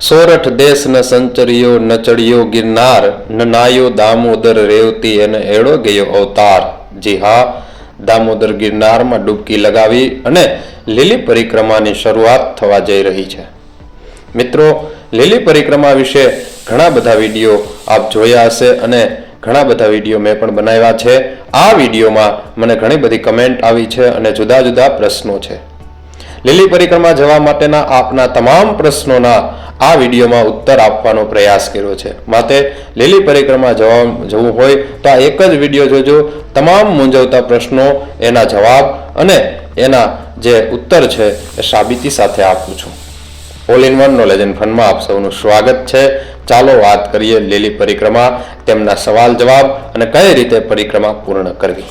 સોરઠ દેશ ન સંચર્યો, ન ચડ્યો ગિરનાર, ન નાયો દામોદર રેવતી અને એળો ગયો અવતાર. જી હા, દામોદર ગિરનારમાં ડૂબકી લગાવી અને લીલી પરિક્રમાની શરૂઆત થવા જઈ રહી છે. મિત્રો, લીલી પરિક્રમા વિશે ઘણા બધા વીડિયો આપ જોયા હશે અને ઘણા બધા વીડિયો મેં પણ બનાવ્યા છે. આ વિડીયોમાં મને ઘણી બધી કમેન્ટ આવી છે અને જુદા જુદા પ્રશ્નો છે. લીલી પરિક્રમા જવા માટેના આપના તમામ પ્રશ્નોના આ વિડીયોમાં ઉત્તર આપવાનો પ્રયાસ કર્યો છે. માટે લીલી પરિક્રમા જવા જવું હોય તો આ એક જ વીડિયો જોજો. તમામ મૂંઝવતા પ્રશ્નો એના જવાબ અને એના જે ઉત્તર છે એ સાબિતી સાથે આપું છું. All in one knowledge and ફનમાં આપ સૌનું સ્વાગત છે. ચાલો વાત કરીએ લીલી પરિક્રમા, તેમના સવાલ જવાબ અને કઈ રીતે પરિક્રમા પૂર્ણ કરવી.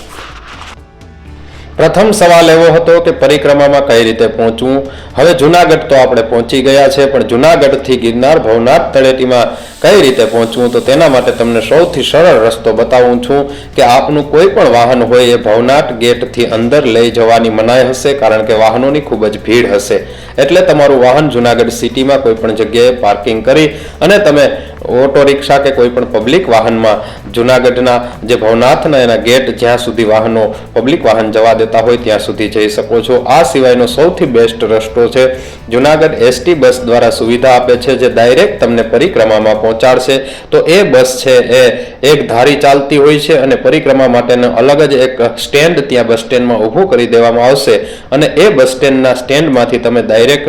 પ્રથમ સવાલ એવો હતો કે પરિક્રમામાં કઈ રીતે પહોંચવું? હવે જુનાગઢ તો આપણે પહોંચી ગયા છે, પણ જુનાગઢથી ગિરનાર ભવનાથ તળેટીમાં કઈ રીતે પહોંચવું? તો તેના માટે તમને સૌથી સરળ રસ્તો બતાવું છું કે આપનું કોઈ પણ વાહન હોય એ ભવનાથ ગેટથી અંદર લઈ જવાની મનાઈ હશે, કારણ કે વાહનોની ખૂબ જ ભીડ હશે. એટલે તમારું વાહન જુનાગઢ સિટીમાં કોઈ પણ જગ્યાએ પાર્કિંગ કરી અને તમે ઓટો રિક્ષા કે કોઈ પણ પબ્લિક વાહનમાં જુનાગઢના જે ભવનાથના એના ગેટ જ્યાં સુધી વાહનો પબ્લિક વાહન જવા દેતા હોય ત્યાં સુધી જઈ શકો છો. આ સિવાયનો સૌથી બેસ્ટ રસ્તો છે. જુનાગઢ એસટી બસ દ્વારા સુવિધા આપે છે જે ડાયરેક્ટ તમને પરિક્રમામાં પહોંચાડશે. તો એ બસ છે એ એક ધારી ચાલતી હોય છે અને પરિક્રમા માટેનો અલગ જ એક સ્ટેન્ડ ત્યાં બસ સ્ટેન્ડમાં ઊભું કરી દેવામાં આવશે. અને એ બસ સ્ટેન્ડના સ્ટેન્ડમાંથી તમે ડાયરેક્ટ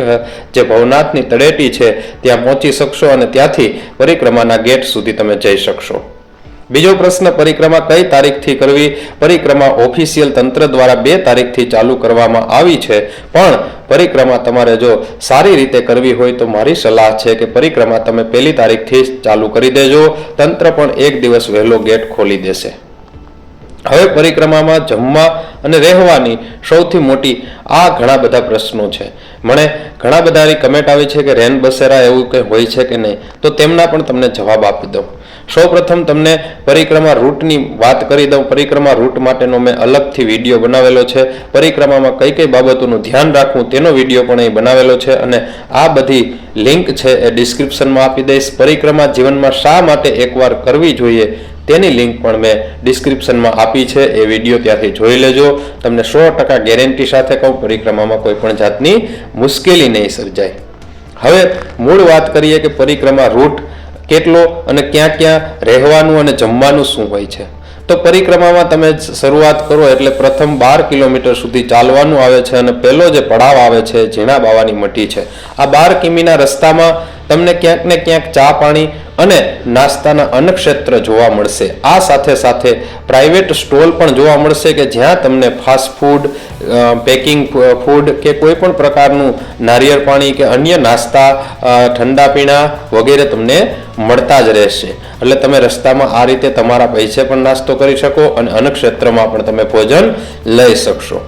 જે ભવનાથની તળેટી છે ત્યાં પહોંચી શકશો અને ત્યાંથી પરિક્રમાના ગેટ સુધી તમે જઈ શકશો. બીજો પ્રશ્ન, પરિક્રમા કઈ તારીખથી કરવી? પરિક્રમા ઓફિશિયલ તંત્ર દ્વારા બે તારીખથી ચાલુ કરવામાં આવી છે, પણ પરિક્રમા તમારે જો સારી રીતે કરવી હોય તો મારી સલાહ છે કે પરિક્રમા તમે પહેલી તારીખથી જ ચાલુ કરી દેજો. તંત્ર પણ એક દિવસ વહેલો ગેટ ખોલી દેશે. હવે પરિક્રમામાં જમવા અને રહેવાની સૌથી મોટી આ ઘણા બધા પ્રશ્નો છે. મને ઘણા બધાની કમેન્ટ આવી છે કે રેન બસેરા એવું કંઈ હોય છે કે નહીં? તો તેમના પણ તમને જવાબ આપી દઉં. સૌપ્રથમ તમને પરિક્રમા રૂટની વાત કરી દઉં. પરિક્રમા રૂટ માટેનો મેં અલગથી વીડિયો બનાવેલો છે. પરિક્રમામાં કઈ કઈ બાબતોનું ધ્યાન રાખવું તેનો વીડિયો પણ અહીં બનાવેલો છે અને આ બધી લિંક છે એ ડિસ્ક્રિપ્શનમાં આપી દઈશ. પરિક્રમા જીવનમાં શા માટે એકવાર કરવી જોઈએ તેની લિંક પણ મેં ડિસ્ક્રિપ્શનમાં આપી છે. એ વીડિયો ત્યાંથી જોઈ લેજો. તમને સો ટકા ગેરંટી સાથે કહું, પરિક્રમામાં કોઈ પણ જાતની મુશ્કેલી નહીં સર્જાય. હવે મૂળ વાત કરીએ કે પરિક્રમા રૂટ કેટલો અને ક્યાં ક્યાં રહેવાનું અને જમવાનું શું હોય છે. તો પરિક્રમામાં તમે શરૂઆત કરો એટલે પ્રથમ બાર કિલોમીટર સુધી ચાલવાનું આવે છે અને પહેલો જે પડાવ આવે છે, ઝીણા બાવાની મટી છે. આ બાર કિમીના રસ્તામાં તમને ક્યાંક ને ક્યાંક ચા પાણી અને નાસ્તાના અન્નક્ષેત્ર જોવા મળશે. આ સાથે સાથે પ્રાઇવેટ સ્ટોલ પણ જોવા મળશે કે જ્યાં તમને ફાસ્ટ ફૂડ પેકિંગ ફૂડ કે કોઈ પણ પ્રકારનું નારિયેળ પાણી કે અન્ય નાસ્તા ઠંડા પીણા વગેરે તમને મળતા જ રહેશે. એટલે તમે રસ્તામાં આ રીતે તમારા પૈસે પણ નાસ્તો કરી શકો અને અન્નક્ષેત્રમાં પણ તમે ભોજન લઈ શકશો.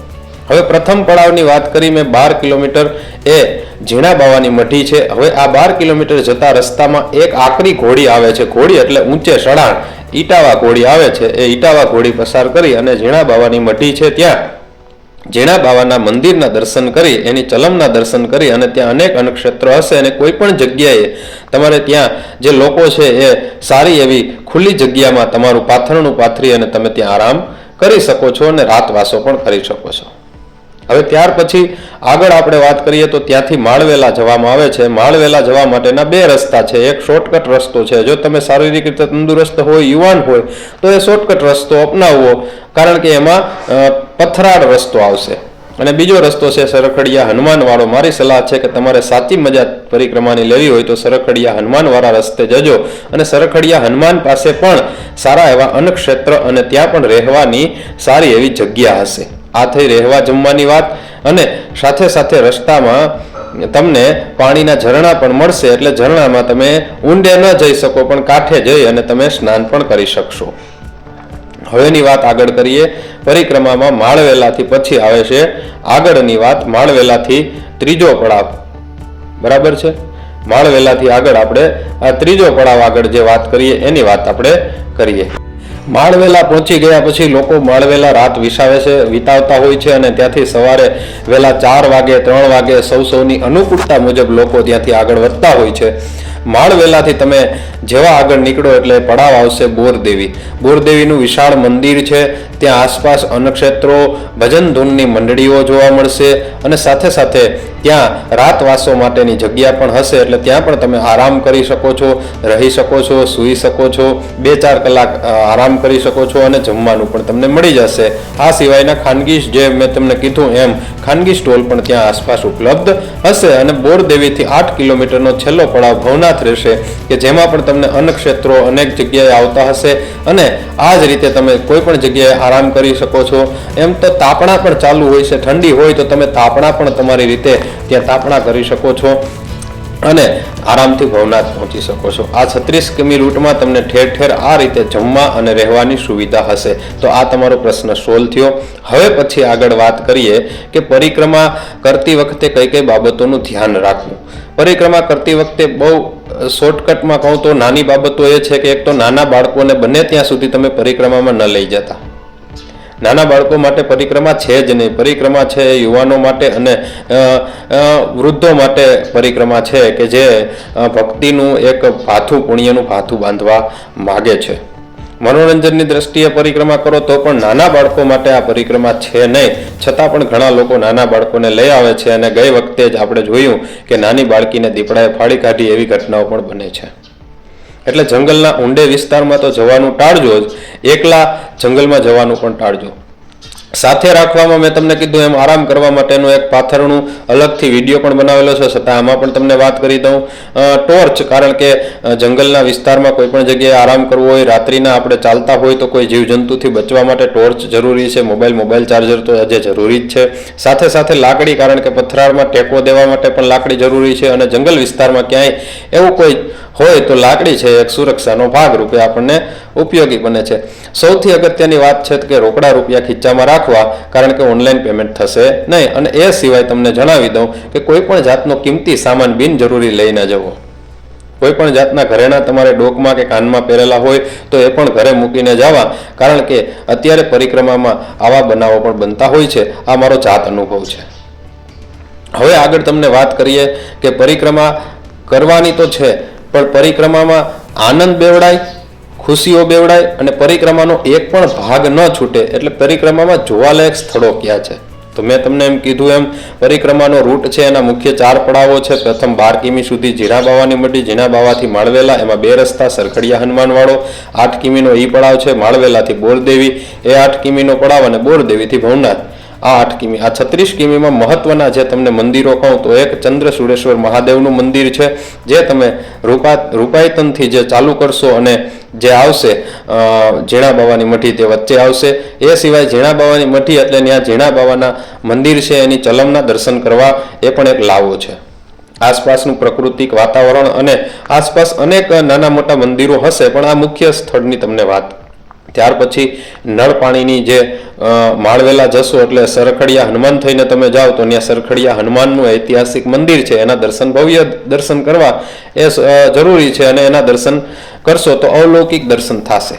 હવે પ્રથમ પડાવની વાત કરી મેં બાર કિલોમીટર એ ઝીણા બાવાની મઠી છે. હવે આ બાર કિલોમીટર જતા રસ્તામાં એક આકરી ઘોડી આવે છે. ઘોડી એટલે ઊંચે સડાણ ઈટાવા ઘોડી આવે છે. એ ઈટાવા ઘોડી પસાર કરી અને ઝીણા બાવાની મઠી છે ત્યાં. ઝીણા બાવાના મંદિરના દર્શન કરી, એની ચલમના દર્શન કરી અને ત્યાં અનેક અનક્ષેત્રો હશે અને કોઈ પણ જગ્યાએ તમારે ત્યાં જે લોકો છે એ સારી એવી ખુલ્લી જગ્યામાં તમારું પાથરણું પાથરી અને તમે ત્યાં આરામ કરી શકો છો અને રાતવાસો પણ કરી શકો છો. હવે ત્યાર પછી આગળ આપણે વાત કરીએ તો ત્યાંથી માળવેલા જવામાં આવે છે. માળવેલા જવા માટેના બે રસ્તા છે. એક શોર્ટકટ રસ્તો છે. જો તમે શારીરિક રીતે તંદુરસ્ત હોય, યુવાન હોય, તો એ શોર્ટકટ રસ્તો અપનાવવો, કારણ કે એમાં પથરાળ રસ્તો આવશે. અને બીજો રસ્તો છે સરખડિયા હનુમાનવાળો. મારી સલાહ છે કે તમારે સાચી મજા પરિક્રમાની લેવી હોય તો સરખડિયા હનુમાનવાળા રસ્તે જજો. અને સરખડિયા હનુમાન પાસે પણ સારા એવા અન્નક્ષેત્ર અને ત્યાં પણ રહેવાની સારી એવી જગ્યા હશે. આ થઈ રહેવા જમવાની વાત. અને સાથે સાથે રસ્તામાં તમને પાણીના ઝરણા પણ મળશે, એટલે ઝરણામાં તમે ઊંડે ન જઈ શકો, પણ કાંઠે જઈ અને તમે સ્નાન પણ કરી શકશો. હવેની વાત આગળ કરીએ. પરિક્રમામાં માળવેલાથી પછી આવે છે આગળની વાત, માળવેલાથી ત્રીજો પડાવ. બરાબર છે? માળવેલાથી આગળ આપણે, આ ત્રીજો પડાવ આગળ જે વાત કરીએ, એની વાત આપણે કરીએ. માળવેલા પહોંચી ગયા પછી લોકો માળવેલા રાત વિસાવે છે, વિતાવતા હોય છે અને ત્યાંથી સવારે વહેલા ચાર વાગે, ત્રણ વાગે સૌ સૌની અનુકૂળતા મુજબ લોકો ત્યાંથી આગળ વધતા હોય છે. માળવેલાથી તમે જેવા આગળ નીકળો એટલે પડાવ આવશે બોરદેવી. બોરદેવીનું વિશાળ મંદિર છે, ત્યાં આસપાસ અન્નક્ષેત્રો ભજન ધૂનની મંડળીઓ જોવા મળશે અને સાથે સાથે ત્યાં રાતવાસો માટેની જગ્યા પણ હશે એટલે ત્યાં પણ તમે આરામ કરી શકો છો, રહી શકો છો, સૂઈ શકો છો, બે ચાર કલાક આરામ કરી શકો છો અને જમવાનું પણ તમને મળી જશે. આ સિવાયના ખાનગી જે મેં તમને કીધું એમ, ખાનગી સ્ટોલ પણ ત્યાં આસપાસ ઉપલબ્ધ હશે અને બોરદેવીથી આઠ કિલોમીટરનો છેલ્લો પડાવ ભવનાથ રહેશે કે જેમાં પણ તમને અન્નક્ષેત્રો અનેક જગ્યાએ આવતા હશે અને આ જ રીતે તમે કોઈ પણ જગ્યાએ આરામ કરી શકો છો. એમ તો તાપણા પણ ચાલુ હોય છે, ઠંડી હોય તો તમે તાપણા પણ તમારી રીતે ત્યાં તાપણા કરી શકો છો અને આરામથી ભવનાથ પહોંચી શકો છો. આ છત્રીસ કિમી રૂટમાં તમને ઠેર ઠેર આ રીતે જમવા અને રહેવાની સુવિધા હશે. તો આ તમારો પ્રશ્ન સોલ્વ થયો. હવે પછી આગળ વાત કરીએ કે પરિક્રમા કરતી વખતે કઈ કઈ બાબતોનું ધ્યાન રાખવું. પરિક્રમા કરતી વખતે બહુ શોર્ટકટમાં કહું તો નાની બાબતો એ છે કે એક તો નાના બાળકોને બને ત્યાં સુધી તમે પરિક્રમામાં ન લઈ જતા. નાના બાળકો માટે પરિક્રમા છે જ નહીં. પરિક્રમા છે યુવાનો માટે અને વૃદ્ધો માટે પરિક્રમા છે કે જે ભક્તિનું એક ભાથું, પુણ્યનું ભાથું બાંધવા માગે છે. મનોરંજનની દ્રષ્ટિએ પરિક્રમા કરો તો પણ નાના બાળકો માટે આ પરિક્રમા છે નહીં. છતાં પણ ઘણા લોકો નાના બાળકોને લઈ આવે છે અને ગઈ વખતે જ આપણે જોયું કે નાની બાળકીને દીપડાએ ફાડી કાઢી એવી ઘટનાઓ પણ બને છે. એટલે જંગલના ઊંડે વિસ્તારમાં તો જવાનું ટાળજો જ. એકલા જંગલમાં જવાનું પણ ટાળજો. સાથે રાખવામાં મેં તમને કીધું એમ આરામ કરવા માટેનું એક પાથરનું અલગથી વીડિયો પણ બનાવેલો છે છતાં આમાં પણ તમને વાત કરી દઉં. ટોર્ચ, કારણ કે જંગલના વિસ્તારમાં કોઈ પણ જગ્યાએ આરામ કરવો હોય, રાત્રિના આપણે ચાલતા હોય તો કોઈ જીવજંતુથી બચવા માટે ટોર્ચ જરૂરી છે, મોબાઈલ મોબાઈલ ચાર્જર તો આજે જરૂરી જ છે. સાથે સાથે લાકડી, કારણ કે પથરાળમાં ટેકો દેવા માટે પણ લાકડી જરૂરી છે અને જંગલ વિસ્તારમાં ક્યાંય એવું કોઈ હોય તો લાકડી છે, એક સુરક્ષાનો ભાગ રૂપે આપણને ઉપયોગી બને છે. સૌથી અગત્યની વાત છે કે રોકડા રૂપિયા ખીચામાં રાખવા, કારણ કે ઓનલાઈન પેમેન્ટ થશે નહીં. અને એ સિવાય તમને જણાવી દઉં કે કોઈ પણ જાતનો કિંમતી સામાન બિનજરૂરી લઈ ન જવો. કોઈ પણ જાતના ઘરેણા તમારે ડોકમાં કે કાનમાં પહેરેલા હોય, તો એ પણ ઘરે મૂકીને જવા. કારણ કે અત્યારે પરિક્રમામાં આવા બનાવો પણ બનતા હોય છે. આ મારો જાત અનુભવ છે. હવે આગળ તમને વાત કરીએ કે પરિક્રમા કરવાની તો છે, પણ પરિક્રમામાં આનંદ બેવડાય ખુશીઓ બેવડાય અને પરિક્રમાનો એક પણ ભાગ ન છૂટે એટલે પરિક્રમામાં જોવાલાયક સ્થળો ક્યાં છે? તો મેં તમને એમ કીધું એમ, પરિક્રમાનો રૂટ છે, એના મુખ્ય ચાર પડાવો છે. પ્રથમ બાર કિમી સુધી જીણા બાવાની મઢી જીણા બાવાથી માળવેલા, એમાં બે રસ્તા, સરખડિયા હનુમાનવાળો આઠ કિમીનો ઈ પડાવ છે, માળવેલાથી બોરદેવી, એ આઠ કિમીનો પડાવ અને બોરદેવીથી ભવનાથ. આ આઠ કિમી આ છત્રીસ કિમીમાં મહત્વના જે તમને મંદિરો કહું તો એક ચંદ્ર સુરેશ્વર મહાદેવનું મંદિર છે, જે તમે રૂપા, રૂપાયતનથી જે ચાલુ કરશો અને જે આવશે ઝીણા બાવાની મઠી તે વચ્ચે આવશે. એ સિવાય ઝીણા બાવાની મઠી એટલે ત્યાં ઝીણા બાવાના મંદિર છે, એની ચલમના દર્શન કરવા એ પણ એક લાવો છે. આસપાસનું પ્રાકૃતિક વાતાવરણ અને આસપાસ અનેક નાના મોટા મંદિરો હશે, પણ આ મુખ્ય સ્થળની તમને વાત ત્યાર પછી નળ પાણીની જે માળવેલા જશો એટલે સરખડિયા હનુમાન થઈને તમે જાઓ તો ત્યાં સરખડિયા હનુમાનનું ઐતિહાસિક મંદિર છે. એના દર્શન, ભવ્ય દર્શન કરવા એ જરૂરી છે અને એના દર્શન કરશો તો અવલૌકિક દર્શન થશે.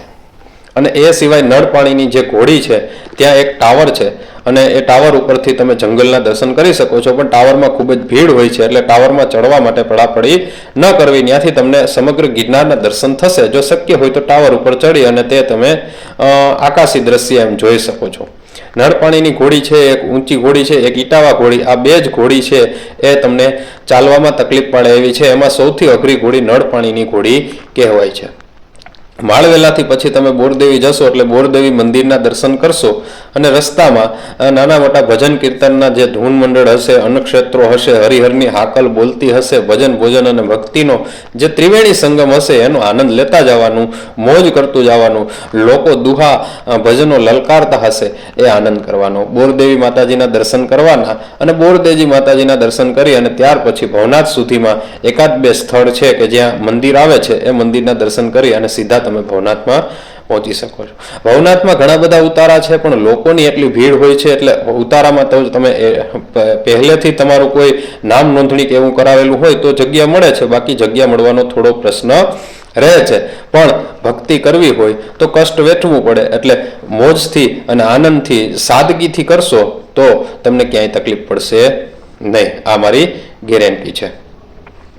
અને એ સિવાય નળ પાણીની જે ઘોડી છે, ત્યાં એક ટાવર છે. અને એ ટાવર ઉપરથી તમે જંગલના દર્શન કરી શકો છો, પણ ટાવરમાં ખૂબ જ ભીડ હોય છે, એટલે ટાવરમાં ચડવા માટે પડાપડી ન કરવી. ત્યાંથી તમને સમગ્ર ગિરનારના દર્શન થશે. જો શક્ય હોય તો ટાવર ઉપર ચડી અને તે તમે આકાશી દ્રશ્ય એમ જોઈ શકો છો. નળપાણીની ઘોડી છે, એક ઊંચી ઘોડી છે, એક ઈટાવા ઘોડી. આ બે જ ઘોડી છે, એ તમને ચાલવામાં તકલીફ પડે એવી છે. એમાં સૌથી અઘરી ઘોડી નળપાણીની ઘોડી કહેવાય છે. માળવેલાથી પછી તમે બોરદેવી જશો એટલે બોરદેવી મંદિરના દર્શન કરશો અને રસ્તામાં નાના મોટા ભજન કીર્તનના જે ધૂન મંડળ હશે, અન્નક્ષેત્રો હશે, હરિહરની હાકલ બોલતી હશે, ભજન ભોજન અને ભક્તિનો જે ત્રિવેણી સંગમ હશે, એનો આનંદ લેતા જવાનું, મોજ કરતું જવાનું, લોકો દુહા ભજનો લલકારતા હશે, એ આનંદ કરવાનો. બોરદેવી માતાજીના દર્શન કરવાના અને બોરદેજી માતાજીના દર્શન કરી અને ત્યાર પછી ભવનાથ સુધીમાં એકાદ બે સ્થળ છે કે જ્યાં મંદિર આવે છે, એ મંદિરના દર્શન કરી અને સીધા તમે ભવનાથમાં પહોંચી શકો છો. ભવનાથમાં ઘણા બધા ઉતારા છે, પણ લોકોની એટલી ભીડ હોય છે, એટલે ઉતારામાં તો તમે પહેલેથી તમારું કોઈ નામ નોંધણી કે એવું કરાવેલું હોય તો જગ્યા મળે છે, બાકી જગ્યા મળવાનો થોડો પ્રશ્ન રહે છે. પણ ભક્તિ કરવી હોય તો કષ્ટ વેઠવું પડે, એટલે મોજથી અને આનંદથી, સાદગીથી કરશો તો તમને ક્યાંય તકલીફ પડશે નહીં. આ મારી ગેરંટી છે.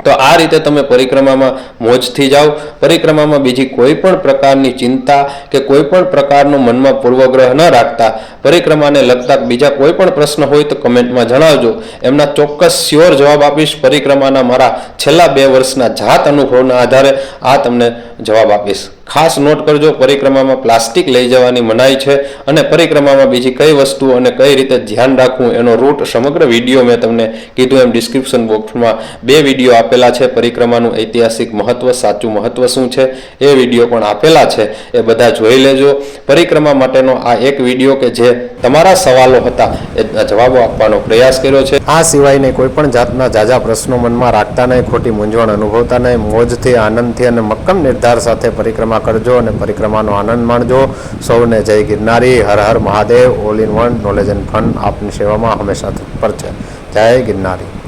તો આ રીતે તમે પરિક્રમામાં મોજથી જાઓ. પરિક્રમામાં બીજી કોઈ પણ પ્રકારની ચિંતા કે કોઈ પણ પ્રકારનો મનમાં પૂર્વગ્રહ ન રાખતા. પરિક્રમાને લગતા બીજા કોઈ પણ પ્રશ્ન હોય તો કમેન્ટમાં જણાવજો. એમના ચોક્કસ શ્યોર જવાબ આપીશ. પરિક્રમાના મારા છેલ્લા બે વર્ષના જાત અનુભવના આધારે આ તમને જવાબ આપીશ. ખાસ નોટ કરજો, પરિક્રમામાં પ્લાસ્ટિક લઈ જવાની મનાઈ છે અને પરિક્રમામાં બીજી કઈ વસ્તુ અને કઈ રીતે ધ્યાન રાખવું એનો રૂટ સમગ્ર વીડિયો મેં તમને કીધું એમ ડિસ્ક્રિપ્શન બોક્સમાં બે વીડિયો આપેલા છે, પરિક્રમાનું ઐતિહાસિક મહત્વ, સાચું મહત્વ શું છે એ વીડિયો પણ આપેલા છે, એ બધા જોઈ લેજો. પરિક્રમા માટેનો આ એક વીડિયો કે જે તમારા સવાલો હતા એ જવાબો આપવાનો પ્રયાસ કર્યો છે. આ સિવાયને કોઈ પણ જાતના જાજા પ્રશ્નો મનમાં રાખતા નહીં, ખોટી મૂંઝવણ અનુભવતા નહીં, મોજથી, આનંદથી અને મક્કમ નિર્ધાર સાથે પરિક્રમા કરજો અને પરિક્રમાનો આનંદ માણજો. સૌને જય ગિરનારી. હર હર Mahadev. All in one knowledge and fun આપની સેવામાં હંમેશા તત્પર છે. જય ગિરનારી.